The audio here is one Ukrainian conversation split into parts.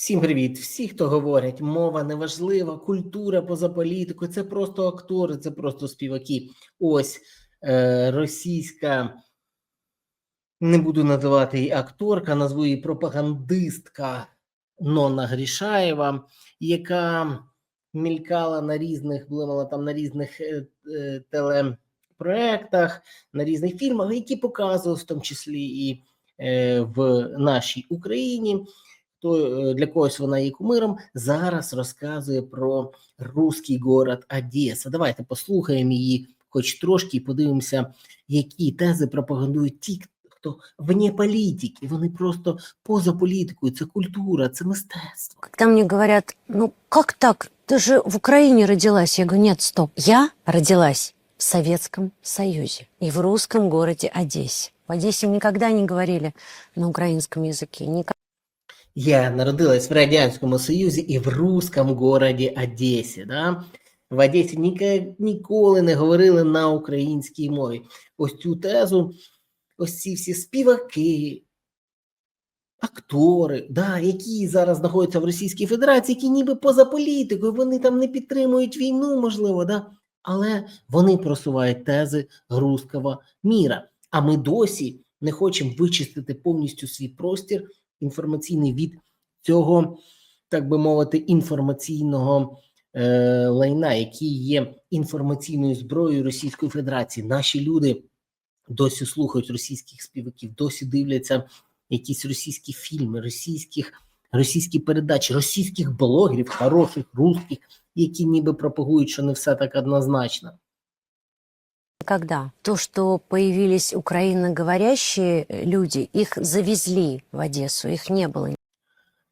Всім привіт! Всі, хто говорять, мова неважлива, культура поза політикою, це просто актори, це просто співаки. Ось е, російська, не буду називати її акторка, назву її пропагандистка Нонна Грішаєва, яка мількала на різних, блимала там на різних е, е, телепроектах, на різних фільмах, які показували в тому числі і е, в нашій Україні хто е, для когось вона є кумиром, зараз розказує про руський город Одеса. Давайте послухаємо її, хоч трошки, і подивимося, які тези пропагандують ті, хто вне політики. Вони просто поза політикою. Це культура, це мистецтво. Когда мне говорят, ну как так, ты же в Украине родилась. Я говорю, нет, стоп, я родилась в Советском Союзе и в русском городе Одессе. В Одессе никогда не говорили на украинском языке, никогда. Я народилась в Радянському Союзі і в русском городі Одесі. Да? В Одесі ніколи не говорили на українській мові. Ось цю тезу, ось ці всі співаки, актори, да, які зараз знаходяться в Російській Федерації, які ніби поза політикою, вони там не підтримують війну, можливо, да? але вони просувають тези руського міра. А ми досі не хочемо вичистити повністю свій простір інформаційний від цього, так би мовити, інформаційного е, лайна, який є інформаційною зброєю Російської Федерації. Наші люди досі слухають російських співаків, досі дивляться якісь російські фільми, російських, російські передачі, російських блогерів, хороших, русських, які ніби пропагують, що не все так однозначно. Когда то, что появились украиноговорящие люди, их завезли в Одессу, их не было.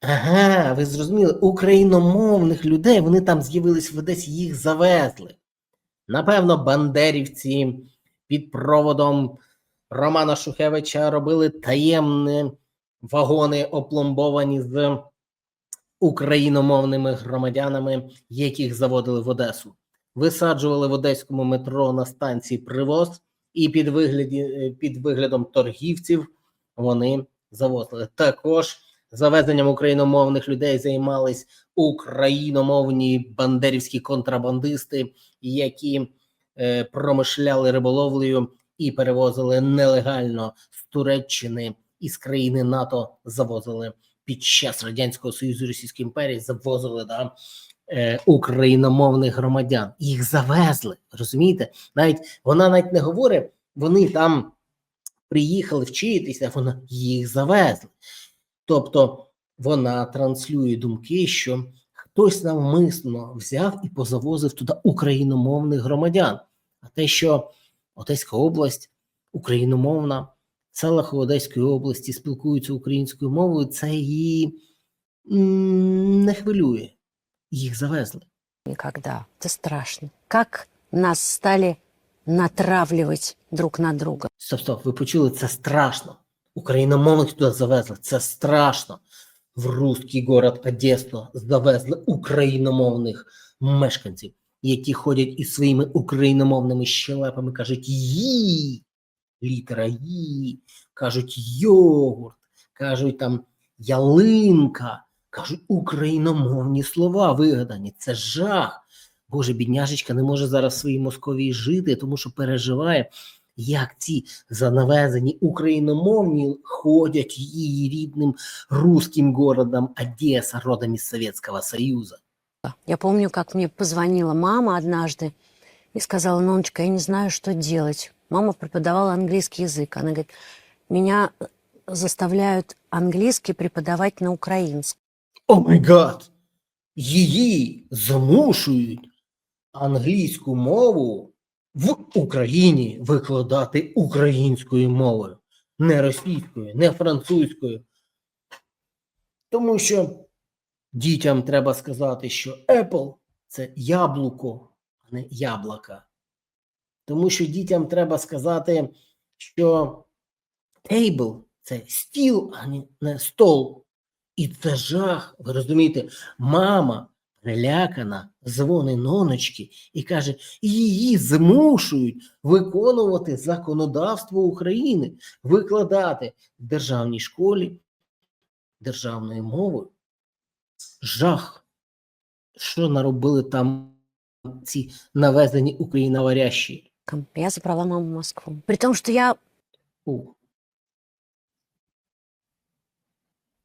Ага, ви зрозуміли, україномовних людей вони там з'явились в Одесі, їх завезли. Напевно, бандерівці під проводом Романа Шухевича робили таємні вагони, опломбовані з україномовними громадянами, яких заводили в Одесу. Висаджували в одеському метро на станції Привоз, і під, вигляді, е, під виглядом торгівців вони завозили. Також завезенням україномовних людей займались україномовні бандерівські контрабандисти, які е, промишляли риболовлею і перевозили нелегально з Туреччини і з країни НАТО завозили під час радянського союзу Російської імперії, завозили да, е, україномовних громадян. Їх завезли. Розумієте? Навіть вона навіть не говорить, вони там приїхали вчитися, вона їх завезли. Тобто вона транслює думки, що хтось навмисно взяв і позавозив туди україномовних громадян. А те, що Одеська область україномовна, в селах Одеської області спілкуються українською мовою, це її не хвилює. Їх завезли. Никогда. Это страшно. Как нас стали натравливать друг на друга. Стоп, стоп, ви почули, це страшно. Україномовних туди завезли. Це страшно. В русський город Одесу завезли україномовних мешканців, які ходять із своїми україномовними щелепами, кажуть «ї», літера «ї», кажуть йогурт, кажуть там ялинка, кажуть україномовні слова вигадані. Це жах. Боже, бідняжечка не може зараз в своїй Московії жити, тому що переживає, як ці занавезені україномовні ходять її рідним русским городом Одесса, родом из Советского Союза. Я помню, как мне позвонила мама однажды и сказала, Ноночка, я не знаю, что делать. Мама преподавала английский язык. Она говорит, меня заставляют английский преподавать на украинском. О май гад! Її змушують англійську мову в Україні викладати українською мовою, не російською, не французькою. Тому що дітям треба сказати, що Apple це яблуко, а не яблука. Тому що дітям треба сказати, що table – це стіл, а не- стол. І це жах. Ви розумієте, мама перелякана, дзвонить ноночки і каже, її змушують виконувати законодавство України, викладати в державній школі державною мовою. жах, що наробили там ці навезені україноворящі. Я забрала маму в Москву. При том, что я У.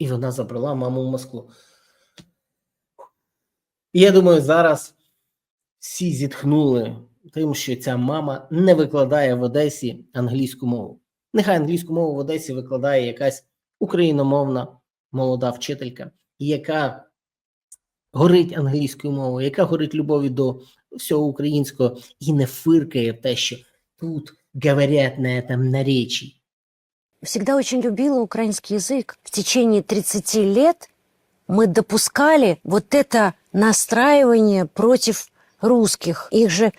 І вона забрала маму в Москву. І я думаю, зараз всі зітхнули тим, що ця мама не викладає в Одесі англійську мову. Нехай англійську мову в Одесі викладає якась україномовна молода вчителька, яка горить англійською мовою, яка горить любові до всього українського і не фиркає в те, що тут говорять на этом наречии всегда очень любила украинский язык. В течение 30 лет мы допускали вот это настраивание против русских. Их же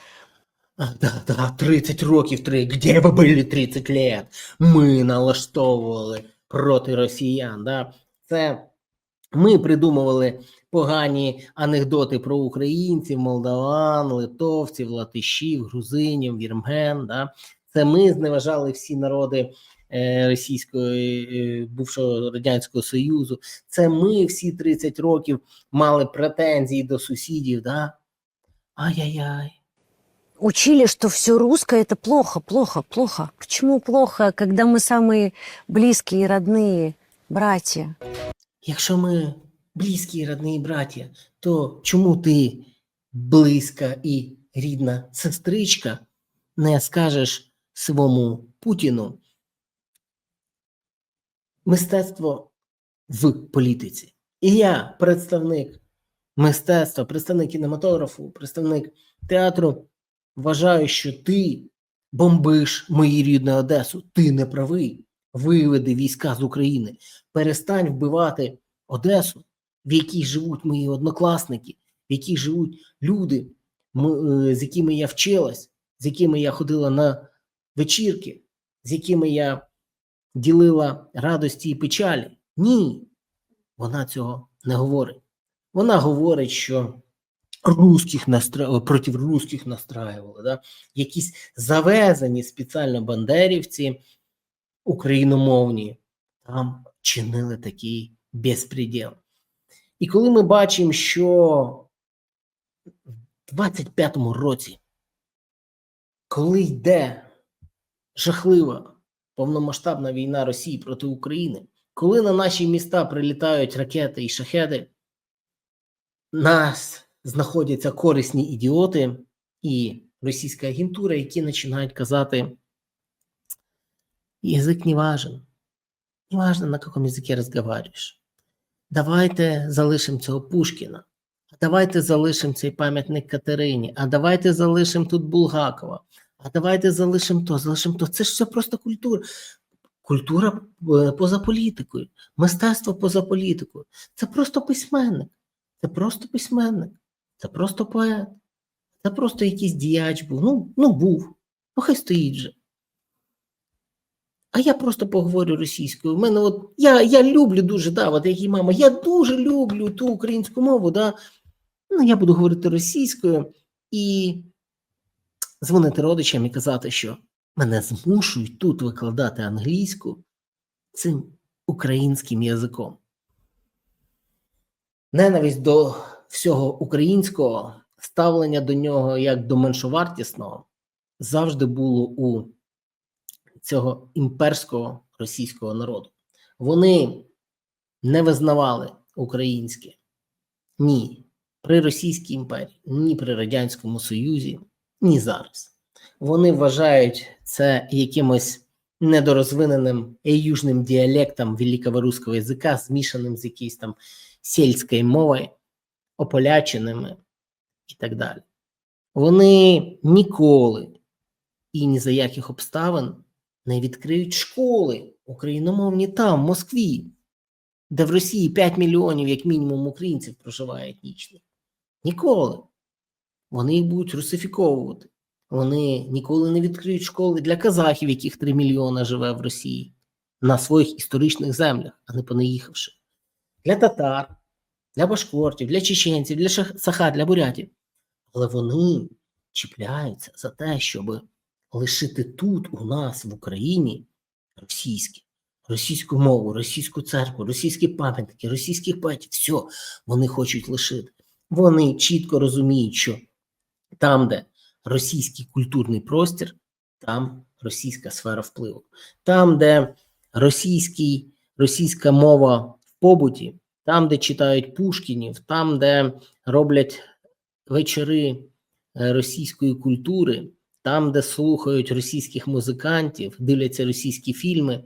А, да, да, 30 років, три. Где ви були 30 лет? Ми налаштовували проти росіян. Да? Це ми придумували погані анекдоти про українців, молдаван, литовців, латишів, грузинів, вірмен. Да? Це ми зневажали всі народи е, російської е, бувшого радянського союзу. Це ми всі 30 років мали претензії до сусідів. Да? Ай-яй-яй. учили, что все русское это плохо, плохо, плохо. Почему плохо, когда мы самые близкие и родные братья? Якщо ми близькі і родні браття, то чому ти близька і рідна сестричка не скажеш своєму Путіну мистецтво в політиці? І я, представник мистецтва, представник кінематографу, представник театру, вважаю, що ти бомбиш мою рідну Одесу. Ти не правий. Виведи війська з України. Перестань вбивати Одесу, в якій живуть мої однокласники, в якій живуть люди, е, з якими я вчилась, з якими я ходила на вечірки, з якими я ділила радості і печалі. Ні, вона цього не говорить. Вона говорить, що русських настра... проти русських настраювали, да? якісь завезені спеціально бандерівці україномовні там чинили такий безпреділ. І коли ми бачимо, що в 25-му році, коли йде жахлива повномасштабна війна Росії проти України, коли на наші міста прилітають ракети і шахеди, нас знаходяться корисні ідіоти і російська агентура, які починають казати, язик не важен. Неважно, на каком языке разговариваешь. Давайте залишимо цього Пушкіна. Давайте залишимо цей пам'ятник Катерині. А давайте залишимо тут Булгакова. А давайте залишимо то, залишимо то. Це ж все просто культура. Культура е, поза політикою, мистецтво поза політикою. Це просто письменник. Це просто письменник. Це просто поет. Це просто якийсь діяч був. Ну, ну був. Ну хай стоїть же. А я просто поговорю російською. У мене от я, я люблю дуже, да, от як і мама, я дуже люблю ту українську мову, да. Ну, я буду говорити російською і дзвонити родичам і казати, що мене змушують тут викладати англійську цим українським язиком. Ненависть до всього українського, ставлення до нього як до меншовартісного завжди було у цього імперського російського народу. Вони не визнавали українське ні при Російській імперії, ні при Радянському Союзі, ні зараз. Вони вважають це якимось недорозвиненим южним діалектом великого руського язика, змішаним з якоюсь там сільською мовою, ополяченими і так далі. Вони ніколи і ні за яких обставин не відкриють школи україномовні там, в Москві, де в Росії 5 мільйонів, як мінімум, українців проживає етнічно. Ніколи. Вони їх будуть русифіковувати. Вони ніколи не відкриють школи для казахів, яких 3 мільйони живе в Росії, на своїх історичних землях, а не понаїхавши. Для татар, для башкортів, для чеченців, для саха, для бурятів. Але вони чіпляються за те, щоб лишити тут, у нас, в Україні, російське. російську мову, російську церкву, російські пам'ятники, російських поетів. Все вони хочуть лишити. Вони чітко розуміють, що там, де російський культурний простір, там російська сфера впливу. Там, де російський, російська мова в побуті, там, де читають Пушкінів, там, де роблять вечори е, російської культури, там, де слухають російських музикантів, дивляться російські фільми,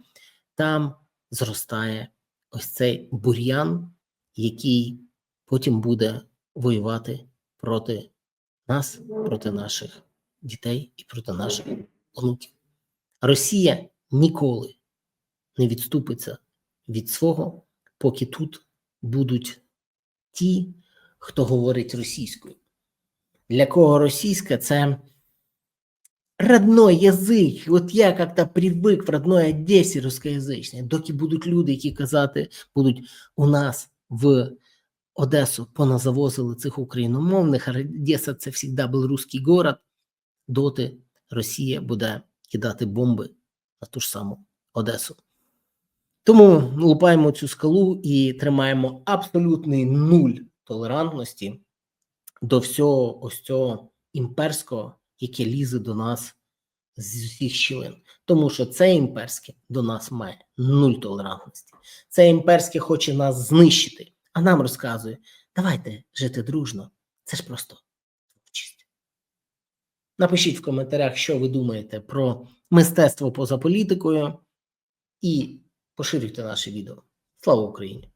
там зростає ось цей бур'ян, який потім буде воювати проти нас, проти наших дітей і проти наших онуків. Росія ніколи не відступиться від свого, поки тут будуть ті, хто говорить російською. Для кого російська це родной язик. От я как-то привик в родной Одесі русскоязичній. Доки будуть люди, які казати будуть у нас в Одесу поназавозили цих україномовних, а Одеса це завжди був русський город, доти Росія буде кидати бомби на ту ж саму Одесу. Тому лупаємо цю скалу і тримаємо абсолютний нуль толерантності до всього ось цього імперського, яке лізе до нас з усіх щілин. Тому що це імперське до нас має нуль толерантності. Це імперське хоче нас знищити, а нам розказує: давайте жити дружно. Це ж просто творчість. Напишіть в коментарях, що ви думаєте про мистецтво поза політикою, і поширюйте наше відео. Слава Україні!